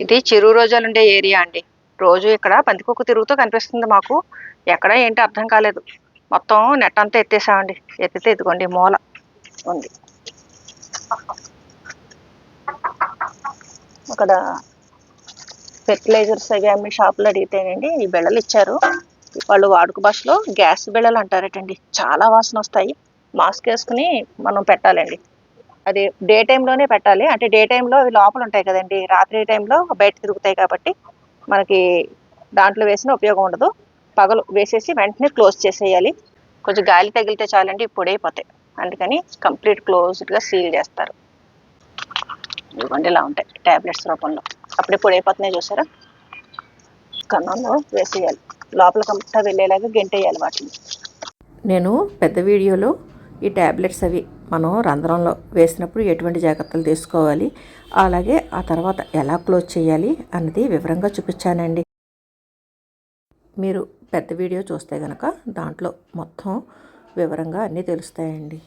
ఇది చిరు రోజాలు ఉండే ఏరియా అండి. రోజు ఇక్కడ పందికొక్కు తిరుగుతూ కనిపిస్తుంది మాకు. ఎక్కడ ఏంటి అర్థం కాలేదు. మొత్తం నెట్ అంతా ఎత్తేసామండి. ఎత్తితే ఇదిగోండి మూల ఉంది. అక్కడ ఫెర్టిలైజర్స్ అవి అమ్మే షాపులు అడిగితేనండి ఈ బిళ్ళలు ఇచ్చారు. వాళ్ళు వాడుక భాషలో గ్యాస్ బిళ్ళలు అంటారటండి. చాలా వాసన వస్తాయి. మాస్క్ వేసుకుని మనం పెట్టాలండి. అది డే టైంలోనే పెట్టాలి. అంటే డే టైంలో అవి లోపల ఉంటాయి కదండి. రాత్రి టైంలో బయట తిరుగుతాయి కాబట్టి మనకి దాంట్లో వేసిన ఉపయోగం ఉండదు. పగలు వేసేసి వెంటనే క్లోజ్ చేసేయాలి. కొంచెం గాలి తగిలితే చాలండి పొడైపోతాయి అందుకని కంప్లీట్ క్లోజ్డ్గా సీల్ చేస్తారు. ఇవ్వండి ఇలా ఉంటాయి ట్యాబ్లెట్స్ రూపంలో. అప్పుడే పొడైపోతున్నాయి చూసారా? కన్నంలో వేసేయాలి. లోపల కంప్లీట్గా వెళ్ళేలాగా గెంటేయాలి వాటిని. నేను పెద్ద వీడియోలో ఈ ట్యాబ్లెట్స్ అవి మనం రంధ్రంలో వేసినప్పుడు ఎటువంటి జాగ్రత్తలు తీసుకోవాలి? అలాగే ఆ తర్వాత ఎలా క్లోజ్ చేయాలి అన్నది వివరంగా చూపించానండి. మీరు పెద్ద వీడియో చూస్తే కనుక దాంట్లో మొత్తం వివరంగా అన్నీ తెలుస్తాయండి.